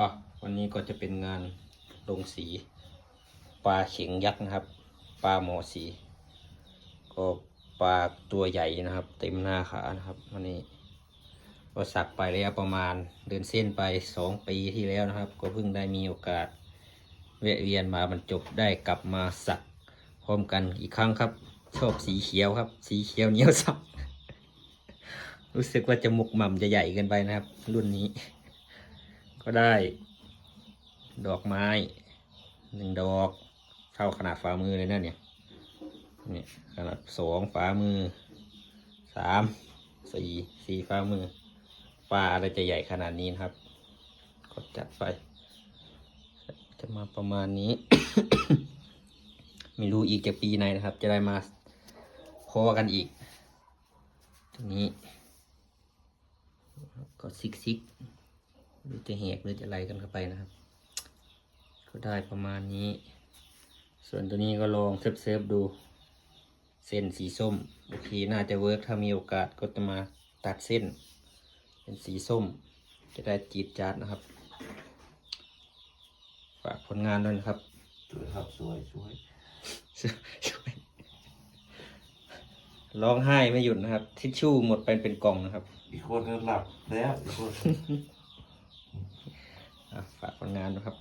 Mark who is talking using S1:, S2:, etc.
S1: อ๋อวันนี้ก็จะเป็นงานลงสีปลาเข็งยักษ์นะครับ ปลาหมอสี ก็ปลาตัวใหญ่นะครับ เต็มหน้าขานะครับวันนี้ก็สักไปแล้วประมาณเดินเส้นไปสองปีที่แล้วนะครับ ก็เพิ่งได้มีโอกาสแวะเวียนมาบรรจบได้กลับมาสักพร้อมกันอีกครั้งครับ ชอบสีเขียวครับ สีเขียวเหนียวสับรู้สึกว่าจะหมุกหม่ำจะใหญ่เกินไปนะครับ รุ่นนี้ ก็ได้ ดอกไม้หนึ่งดอกเท่าขนาดฝ่ามือเลยนะเนี่ยเนี่ยขนาดสองฝ่ามือสามสี่สี่ฝ่ามือปลาอะไรจะใหญ่ขนาดนี้นะครับ ก็จัดไป จะมาประมาณนี้ ไม่รู้อีกจะปีไหนนะครับ จะได้มาพอกันอีก ตรงนี้ ก็ซิกซิก หรือจะแหกหรือจะอะไรกันเข้าไปนะครับ ก็ได้ประมาณนี้ ส่วนตัวนี้ก็ลองเซฟเซฟๆดู เส้นสีส้มโอเคน่าจะเวิร์กถ้ามีโอกาสก็จะมาตัดเส้น เป็นสีส้ม จะได้จีดจาดนะครับ ฝากผลงานด้วยนะครับ
S2: สวยครับสวยสวย
S1: ช่วยร้องไห้ไม่หยุดนะครับ ทิชชู่หมดไปเป็นกล่องนะครับ
S2: อีกคนก็หลับแล้วอีกคน
S1: อะ ฝากผลงานนะครับ